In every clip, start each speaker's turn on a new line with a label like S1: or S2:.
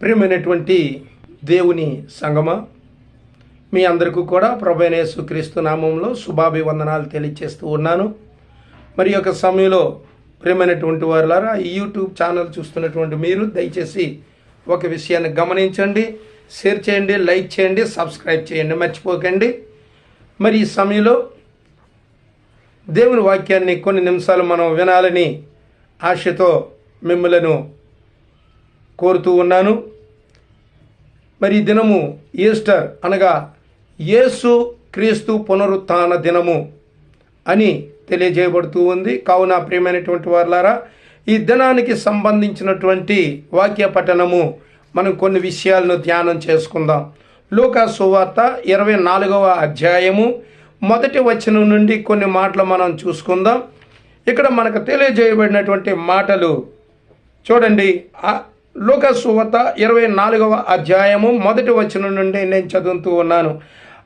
S1: ప్రియమైనటువంటి దేవుని సంగమ మీ అందరికీ కూడా ప్రభైన క్రీస్తు నామంలో శుభాభివందనాలు తెలియజేస్తూ ఉన్నాను. మరి యొక్క సమయంలో ప్రియమైనటువంటి వారులారా ఈ యూట్యూబ్ ఛానల్ చూస్తున్నటువంటి మీరు దయచేసి ఒక విషయాన్ని గమనించండి షేర్ చేయండి లైక్ చేయండి సబ్స్క్రైబ్ చేయండి మర్చిపోకండి. మరి ఈ సమయంలో దేవుని వాక్యాన్ని కొన్ని నిమిషాలు మనం వినాలని ఆశతో మిమ్మలను కోరుతూ ఉన్నాను. మరి ఈ దినము ఈస్టర్ అనగా యేసు క్రీస్తు పునరుత్థాన దినము అని తెలియజేయబడుతూ ఉంది. కావున ప్రియమైనటువంటి వారులారా ఈ దినానికి సంబంధించినటువంటి వాక్య పఠనము మనం కొన్ని విషయాలను ధ్యానం చేసుకుందాం. లూకా సువార్త ఇరవై నాలుగవ అధ్యాయము మొదటి వచనం నుండి కొన్ని మాటలు మనం చూసుకుందాం. ఇక్కడ మనకు తెలియజేయబడినటువంటి మాటలు చూడండి. ఆ ఇరవై నాలుగవ అధ్యాయము మొదటి వచనం నుండి నేను చదువుతూ ఉన్నాను.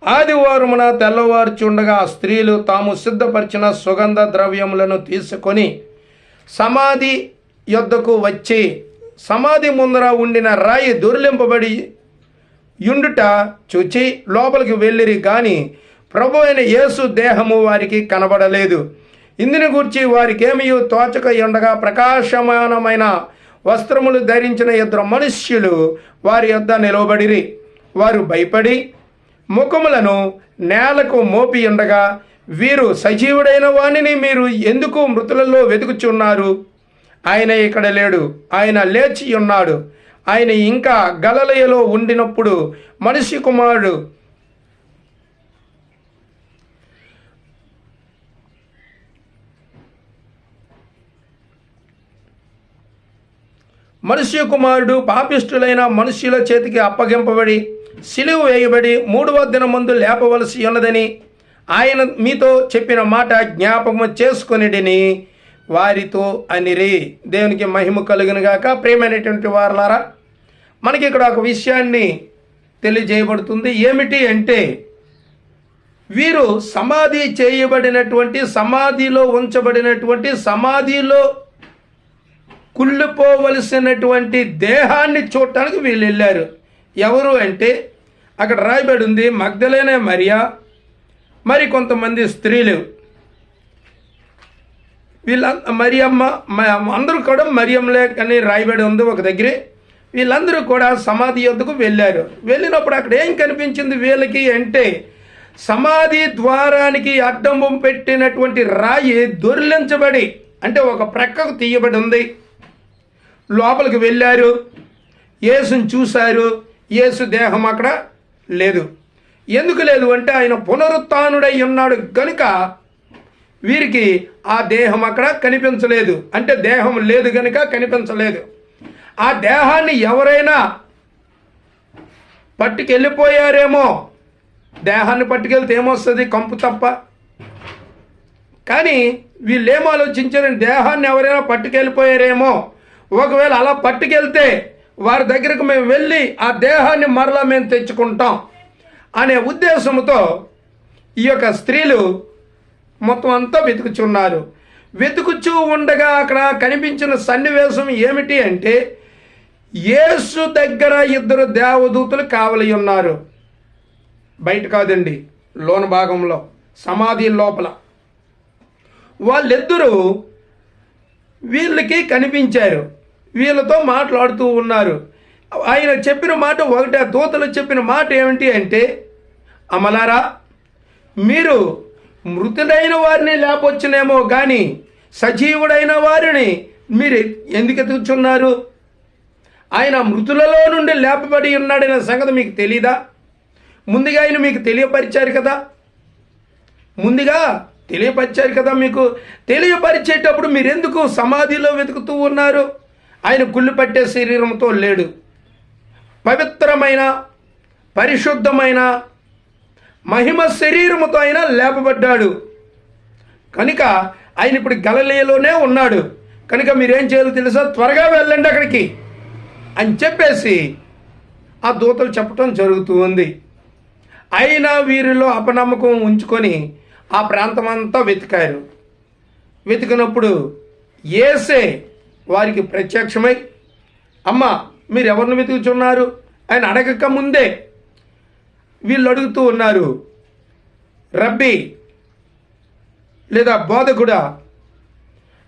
S1: ఆదివారమున తెల్లవారుచుండగా స్త్రీలు తాము సిద్ధపరిచిన సుగంధ ద్రవ్యములను తీసుకొని సమాధి యొద్దకు వచ్చి సమాధి ముందర ఉండిన రాయి దొరిలింపబడి యుండుట చూచి లోపలికి వెళ్ళిరి కానీ ప్రభు అయిన యేసు దేహము వారికి కనబడలేదు. ఇందుని గూర్చి వారికేమీ తోచక ఉండగా ప్రకాశమానమైన వస్త్రములు ధరించిన ఇద్దరు మనుష్యులు వారి యొద్ద నిలవబడిరి. వారు భయపడి ముఖములను నేలకు మోపి ఉండగా వీరు సజీవుడైన వాణిని మీరు ఎందుకు మృతులలో వెతుకుచున్నారు? ఆయన ఇక్కడ లేడు ఆయన లేచి ఉన్నాడు. ఆయన ఇంకా గలలయలో ఉండినప్పుడు మనిషి కుమారుడు మనుష్య కుమారుడు పాపిష్టులైన మనుష్యుల చేతికి అప్పగింపబడి సిలువ వేయబడి మూడవ దినమందు లేపవలసి ఉన్నదని ఆయన మీతో చెప్పిన మాట జ్ఞాపకము చేసుకునిడిని. వారితో అనిరి. దేవునికి మహిమ కలుగునుగాక. ప్రేమైనటువంటి వారలారా మనకి ఇక్కడ ఒక విషయాన్ని తెలియజేయబడుతుంది. ఏమిటి అంటే వీరు సమాధి చేయబడినటువంటి సమాధిలో ఉంచబడినటువంటి సమాధిలో కుళ్ళిపోవలసినటువంటి దేహాన్ని చూడటానికి వీళ్ళు వెళ్ళారు ఎవరు అంటే అక్కడ రాయబడి ఉంది మగ్ధలేనే మరియా మరి కొంతమంది స్త్రీలు. వీళ్ళ మరియమ్మ మ- అందరూ కూడా మరియంలే అని రాయబడి ఉంది ఒక దగ్గరే. వీళ్ళందరూ కూడా సమాధి యొద్దకు వెళ్ళారు. వెళ్ళినప్పుడు అక్కడ ఏం కనిపించింది వీళ్ళకి అంటే సమాధి ద్వారానికి అడ్డంబం పెట్టినటువంటి రాయి దొర్లించబడి అంటే ఒక ప్రక్కకు తీయబడి ఉంది. లోపలికి వెళ్ళారు. యేసుని చూశారు. యేసు దేహం అక్కడ లేదు. ఎందుకు లేదు అంటే ఆయన పునరుత్నుడై ఉన్నాడు కనుక వీరికి ఆ దేహం అక్కడ కనిపించలేదు. అంటే దేహం లేదు కనుక కనిపించలేదు. ఆ దేహాన్ని ఎవరైనా పట్టుకెళ్ళిపోయారేమో. దేహాన్ని పట్టుకెళ్తే ఏమొస్తుంది? కంపు తప్ప. కానీ వీళ్ళు ఏం ఆలోచించారని దేహాన్ని ఎవరైనా పట్టుకెళ్ళిపోయారేమో. ఒకవేళ అలా పట్టుకెళ్తే వారి దగ్గరకు మేము వెళ్ళి ఆ దేహాన్ని మరలా మేము తెచ్చుకుంటాం అనే ఉద్దేశంతో ఈ యొక్క స్త్రీలు మొత్తం అంతా వెతుకుచున్నారు. వెతుకుచూ ఉండగా అక్కడ కనిపించిన సన్నివేశం ఏమిటి అంటే యేసు దగ్గర ఇద్దరు దేవదూతలు కావలి ఉన్నారు. బయట కాదండి లోన భాగంలో సమాధి లోపల. వాళ్ళిద్దరూ వీళ్ళకి కనిపించారు. వీళ్ళతో మాట్లాడుతూ ఉన్నారు. ఆయన చెప్పిన మాట ఒకటే దూతలు చెప్పిన మాట ఏమిటి అంటే అమలారా మీరు మృతుడైన వారిని లేపొచ్చునేమో కానీ సజీవుడైన వారిని మీరు ఎందుకు ఎదుగుచున్నారు ఆయన మృతులలో నుండి లేపబడి ఉన్నాడనే సంగతి మీకు తెలీదా? ముందుగా ఆయన మీకు తెలియపరిచారు కదా? ముందుగా తెలియపరిచారు కదా మీకు? తెలియపరిచేటప్పుడు మీరెందుకు సమాధిలో వెతుకుతూ ఉన్నారు? ఆయన గుళ్ళు పట్టే శరీరంతో లేడు. పవిత్రమైన పరిశుద్ధమైన మహిమ శరీరముతో ఆయన లేపబడ్డాడు. కనుక ఆయన ఇప్పుడు గలలీలోనే ఉన్నాడు. కనుక మీరేం చేయాలో తెలుసా? త్వరగా వెళ్ళండి అక్కడికి అని చెప్పేసి ఆ దూతలు చెప్పటం జరుగుతూ ఉంది. అయినా వీరిలో అపనమ్మకం ఉంచుకొని ఆ ప్రాంతం అంతా వెతికారు. వెతికినప్పుడు ఏసే వారికి ప్రత్యక్షమై అమ్మ మీరు ఎవరిని వెతుకుచున్నారు? ఆయన అడగక ముందే వీళ్ళు అడుగుతూ ఉన్నారు రబ్బీ లేదా బోధకుడా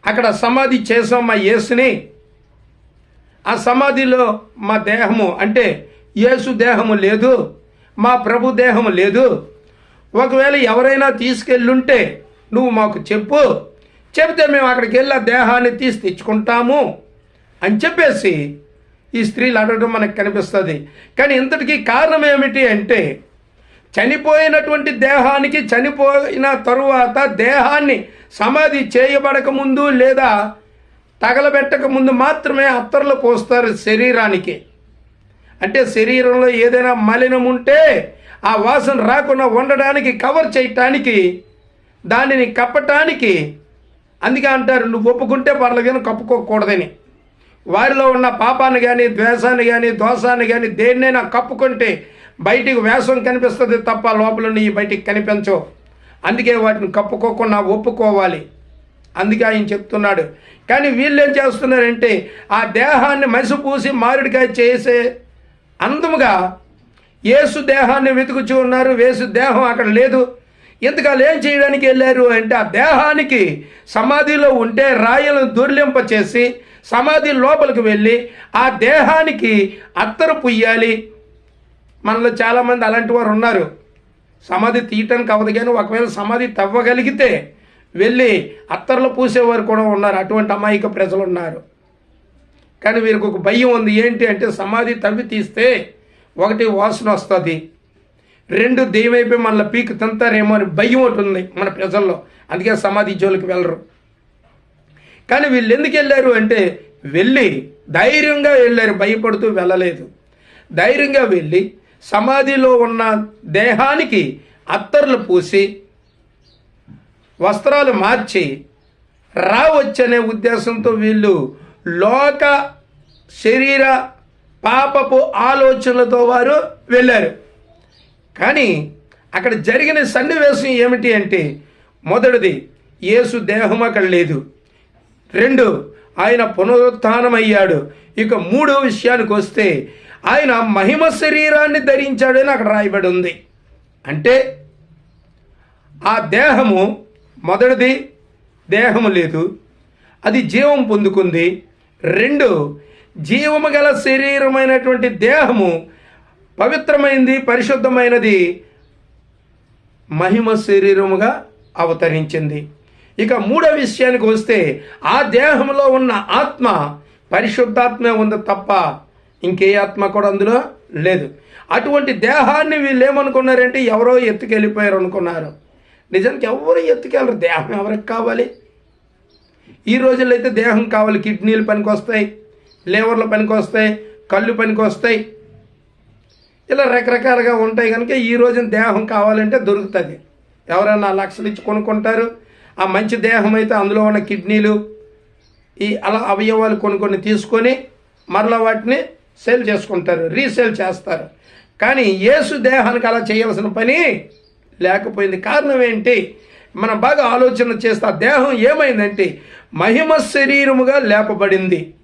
S1: అక్కడ సమాధి చేసాం మా యేసుని. ఆ సమాధిలో మా దేహము అంటే యేసు దేహము లేదు మా ప్రభు దేహము లేదు. ఒకవేళ ఎవరైనా తీసుకెళ్ళుంటే నువ్వు మాకు చెప్పు. చెబితే మేము అక్కడికి వెళ్ళి ఆ దేహాన్ని తీసి తెచ్చుకుంటాము అని చెప్పేసి ఈ స్త్రీలు అడగడం మనకు కనిపిస్తుంది. కానీ ఇంతటికీ కారణం ఏమిటి అంటే చనిపోయినటువంటి దేహానికి చనిపోయిన తరువాత దేహాన్ని సమాధి చేయబడక ముందు లేదా తగలబెట్టక ముందు మాత్రమే అత్తర్లు పోస్తారు శరీరానికి. అంటే శరీరంలో ఏదైనా మలినం ఉంటే ఆ వాసన రాకుండా ఉండడానికి కవర్ చేయటానికి దానిని కప్పటానికి అందుకే అంటారు నువ్వు ఒప్పుకుంటే పర్లేదు కప్పుకోకూడదని. వారిలో ఉన్న పాపాన్ని కానీ ద్వేషాన్ని కానీ దోషాన్ని కానీ దేన్నైనా కప్పుకుంటే బయటికి వేషం కనిపిస్తుంది తప్ప లోపల నీ బయటికి కనిపించవు. అందుకే వాటిని కప్పుకోకుండా ఒప్పుకోవాలి. అందుకే ఆయన చెప్తున్నాడు. కానీ వీళ్ళు ఏం చేస్తున్నారంటే ఆ దేహాన్ని మసిపూసి మారుడిగా చేసే అందముగా ఏసు దేహాన్ని వెతుకుచూ ఉన్నారు. వేసు దేహం అక్కడ లేదు. ఇంతకాలు ఏం చేయడానికి వెళ్ళారు అంటే ఆ దేహానికి సమాధిలో ఉంటే రాయలను దుర్లింప చేసి సమాధి లోపలికి వెళ్ళి ఆ దేహానికి అత్తరు పుయ్యాలి. మనలో చాలామంది అలాంటి వారు ఉన్నారు. సమాధి తీయటానికి అవ్వదు కానీ ఒకవేళ సమాధి తవ్వగలిగితే వెళ్ళి అత్తర్లు పూసేవారు కూడా ఉన్నారు. అటువంటి అమాయక ప్రజలు ఉన్నారు. కానీ వీరికి ఒక భయం ఉంది. ఏంటి అంటే సమాధి తవ్వి తీస్తే ఒకటి వాసన వస్తుంది. రెండు దెయ్యమైపోయి మళ్ళీ పీక్ తింటారేమో అని భయం ఒకటి ఉంది మన ప్రజల్లో. అందుకే సమాధి జోలికి వెళ్ళరు. కానీ వీళ్ళు ఎందుకు వెళ్ళారు అంటే వెళ్ళి ధైర్యంగా వెళ్ళారు భయపడుతూ వెళ్ళలేదు. ధైర్యంగా వెళ్ళి సమాధిలో ఉన్న దేహానికి అత్తర్లు పూసి వస్త్రాలు మార్చి రావచ్చనే ఉద్దేశంతో వీళ్ళు లోక శరీర పాపపు ఆలోచనలతో వారు వెళ్ళారు. కానీ అక్కడ జరిగిన సన్నివేశం ఏమిటి అంటే మొదటిది యేసు దేహం అక్కడ లేదు. రెండు ఆయన పునరుత్థానమయ్యాడు. ఇక మూడో విషయానికి వస్తే ఆయన మహిమ శరీరాన్ని ధరించాడని అక్కడ రాయబడి ఉంది అంటే ఆ దేహము మొదటిది దేహము లేదు. అది జీవం పొందుకుంది. రెండు జీవము గల శరీరమైనటువంటి దేహము పవిత్రమైంది పరిశుద్ధమైనది మహిమ శరీరముగా అవతరించింది. ఇక మూడో విషయానికి వస్తే ఆ దేహంలో ఉన్న ఆత్మ పరిశుద్ధాత్మ ఉంది తప్ప ఇంకే ఆత్మ కూడా అందులో లేదు. అటువంటి దేహాన్ని వీళ్ళు ఏమనుకున్నారంటే ఎవరో ఎత్తుకెళ్ళిపోయారు అనుకున్నారు. నిజానికి ఎవరు ఎత్తుకెళ్ళరు? దేహం ఎవరికి కావాలి? ఈ రోజుల్లో అయితే దేహం కావాలి. కిడ్నీలు పనికి వస్తాయి లేవర్ల పనికి వస్తాయి కళ్ళు పనికి వస్తాయి ఇలా రకరకాలుగా ఉంటాయి కనుక ఈ రోజున దేహం కావాలంటే దొరుకుతుంది. ఎవరైనా లక్షలు ఇచ్చి కొనుక్కుంటారు. ఆ మంచి దేహం అయితే అందులో ఉన్న కిడ్నీలు ఈ అలా అవయవాలు కొన్ని కొన్ని తీసుకొని మరలా వాటిని సేల్ చేసుకుంటారు రీసేల్ చేస్తారు. కానీ యేసు దేహానికి అలా చేయాల్సిన పని లేకపోయింది. కారణం ఏంటి? మనం బాగా ఆలోచన చేస్తే ఆ దేహం ఏమైందంటే మహిమ శరీరముగా లేపబడింది.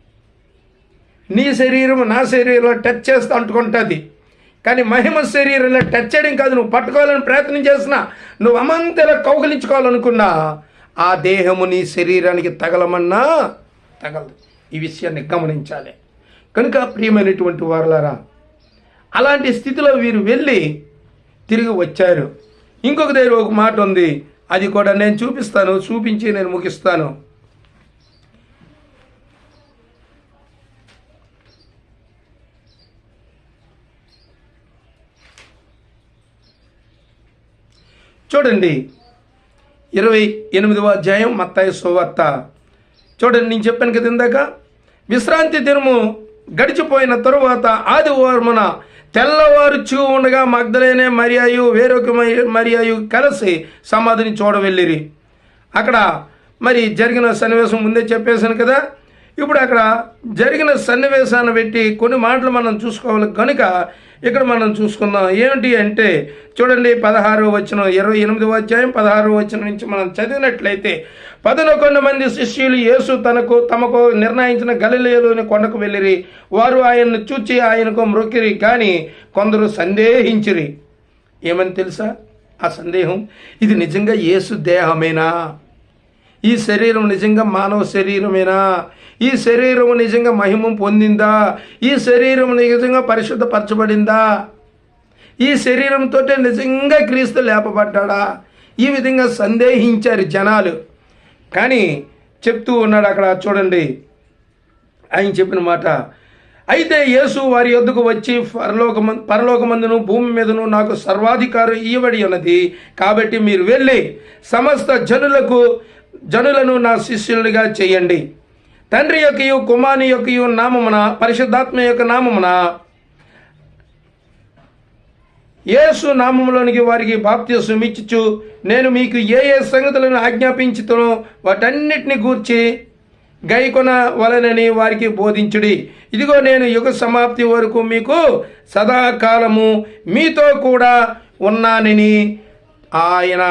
S1: నీ శరీరం నా శరీరంలో టచ్ చేస్తూ అంటుకుంటుంది. కానీ మహిమ శరీరంలో టచ్ చేయడం కాదు నువ్వు పట్టుకోవాలని ప్రయత్నం చేసినా నువ్వు అమంతలా కౌగలించుకోవాలనుకున్నా ఆ దేహము నీ శరీరానికి తగలమన్నా తగలదు. ఈ విషయాన్ని గమనించాలి. కనుక ప్రియమైనటువంటి వారులారా అలాంటి స్థితిలో వీరు వెళ్ళి తిరిగి వచ్చారు. ఇంకొక దగ్గర ఒక మాట ఉంది. అది కూడా నేను చూపిస్తాను చూపించి నేను ముగిస్తాను. చూడండి. ఇరవై ఎనిమిదవ అధ్యాయం మత్తాయి సువార్త. చూడండి నేను చెప్పాను కదా ఇందాక? విశ్రాంతి దినము గడిచిపోయిన తరువాత ఆదివారమున తెల్లవారుచూ ఉండగా మగ్ధలేనే మరియాయు వేరొక మరి- మరియాయు కలిసి సమాధిని చూడవెళ్ళిరి. అక్కడ మరి జరిగిన సన్నివేశం ముందే చెప్పేశాను కదా? ఇప్పుడు అక్కడ జరిగిన సన్నివేశాన్ని పెట్టి కొన్ని మాటలు మనం చూసుకోవాలి. కనుక ఇక్కడ మనం చూసుకుందాం. ఏమిటి అంటే చూడండి పదహారో వచ్చిన ఇరవై ఎనిమిదవ అధ్యాయం పదహారో వచ్చిన నుంచి మనం చదివినట్లయితే పదనొకొండు మంది శిష్యులు యేసు తనకు తమకు నిర్ణయించిన గలిలేలోని కొండకు వెళ్ళిరి. వారు ఆయన్ను చూచి ఆయనకు మృక్కిరి కానీ కొందరు సందేహించిరి. ఏమని తెలుసా? ఆ సందేహం? ఇది నిజంగా యేసు దేహమేనా? ఈ శరీరం నిజంగా మానవ శరీరమేనా? ఈ శరీరం నిజంగా మహిమ పొందిందా? ఈ శరీరం నిజంగా పరిశుద్ధపరచబడిందా? ఈ శరీరంతో నిజంగా క్రీస్తు లేపబడ్డాడా? ఈ విధంగా సందేహించారు జనాలు. కానీ చెప్తూ ఉన్నాడు అక్కడ చూడండి. ఆయన చెప్పిన మాట అయితే యేసు వారి యొద్దకు వచ్చి పరలోకమ పరలోకమందును భూమి మీదను నాకు సర్వాధికారం ఇవ్వబడి ఉన్నది. కాబట్టి మీరు వెళ్ళి సమస్త జనులకు జనులను నా శిష్యులుగా చేయండి. తండ్రి యొక్కయు కుమారుని యొక్కయు నామమున పరిశుద్ధాత్మ యొక్క నామమున యేసు నామంలోనికి వారికి బాప్త్యసం ఇచ్చుచు నేను మీకు ఏ ఏ సంగతులను ఆజ్ఞాపించుతునో వాటన్నిటిని గూర్చి గైకొన వలనని వారికి బోధించుడి. ఇదిగో నేను యుగ సమాప్తి వరకు మీకు సదాకాలము మీతో కూడా ఉన్నానని ఆయన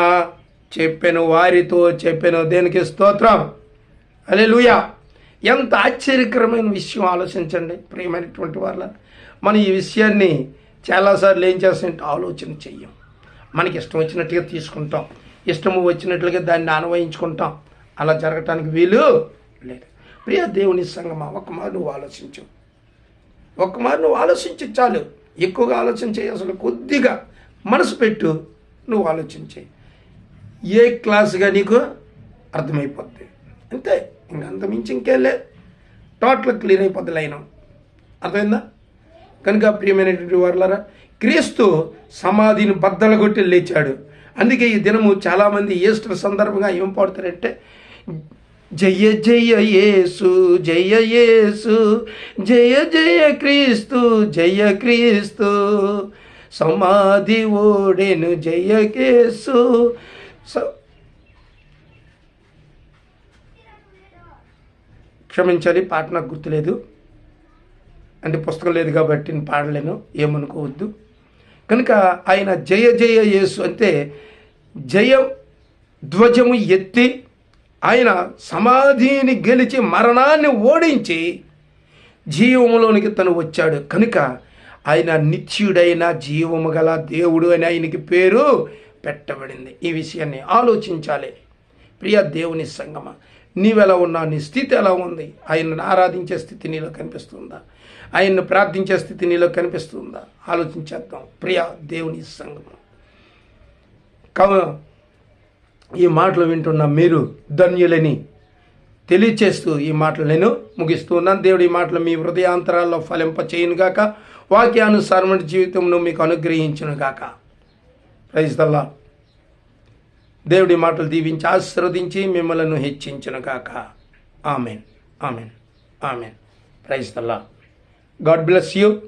S1: చెప్పెను వారితో చెప్పెను. దేనికి స్తోత్రం? అలే ఎంత ఆశ్చర్యకరమైన విషయం ఆలోచించండి ప్రియమైనటువంటి వాళ్ళ మనం ఈ విషయాన్ని చాలాసార్లు ఏం చేస్తామంటే ఆలోచన చెయ్యం. మనకి ఇష్టం వచ్చినట్టుగా తీసుకుంటాం. ఇష్టము వచ్చినట్లుగా దాన్ని అనువయించుకుంటాం అలా జరగటానికి వీలు లేదు. ప్రియ దేవుని సంగమా ఒక మారు నువ్వు ఆలోచించు. ఒక్క మారు నువ్వు ఆలోచించు చాలు. ఎక్కువగా ఆలోచన చేయి అసలు కొద్దిగా మనసు పెట్టు నువ్వు ఆలోచించేయి. ఏ క్లాస్గా నీకు అర్థమైపోద్ది? అంతే. ఇంక అంత మించి ఇంకేం లేదు. టోటల్ క్లియర్ అయిపోద్ది లైన్. అర్థమైందా? కనుక ప్రియమైనటువంటి వారులారా క్రీస్తు సమాధిని బద్దలు కొట్టి లేచాడు. అందుకే ఈ దినము చాలామంది ఈస్టర్ సందర్భంగా ఏం పాడుతారంటే జయ జయ యేసు జయ యేసు జయ జయ క్రీస్తు జయ క్రీస్తు. సమాధి ఓడెను జయ కేసు సో క్షమించాలి పాట నాకు గుర్తులేదు. అంటే పుస్తకం లేదు కాబట్టి నేను పాడలేను ఏమనుకోవద్దు. కనుక ఆయన జయ జయ యేసు అంటే జయ ధ్వజము ఎత్తి ఆయన సమాధిని గెలిచి మరణాన్ని ఓడించి జీవములోనికి తను వచ్చాడు. కనుక ఆయన నిత్యుడైన జీవము గల దేవుడు అని ఆయనకి పేరు పెట్టబడింది. ఈ విషయాన్ని ఆలోచించాలి. ప్రియ దేవుని సంగమ నీవెలా ఉన్నా నీ స్థితి ఎలా ఉంది? ఆయనను ఆరాధించే స్థితి నీలో కనిపిస్తుందా? ఆయన్ను ప్రార్థించే స్థితి నీలో కనిపిస్తుందా? ఆలోచించేద్దాం. ప్రియ దేవుని సంగమం. కావున ఈ మాటలు వింటున్న మీరు ధన్యులని తెలియచేస్తూ ఈ మాటలు నేను ముగిస్తూ ఉన్నాను. దేవుడి ఈ మాటలు మీ హృదయాంతరాల్లో ఫలింప చేయనుగాక వాక్యానుసారమైన జీవితంను మీకు అనుగ్రహించును గాక ప్రైజ్ దల్లా దేవుడి మాటలు దీవించి ఆశీర్వదించి మిమ్మలను హెచ్చించిన కాక amen. Amen. Amen. Praise the Lord God bless you.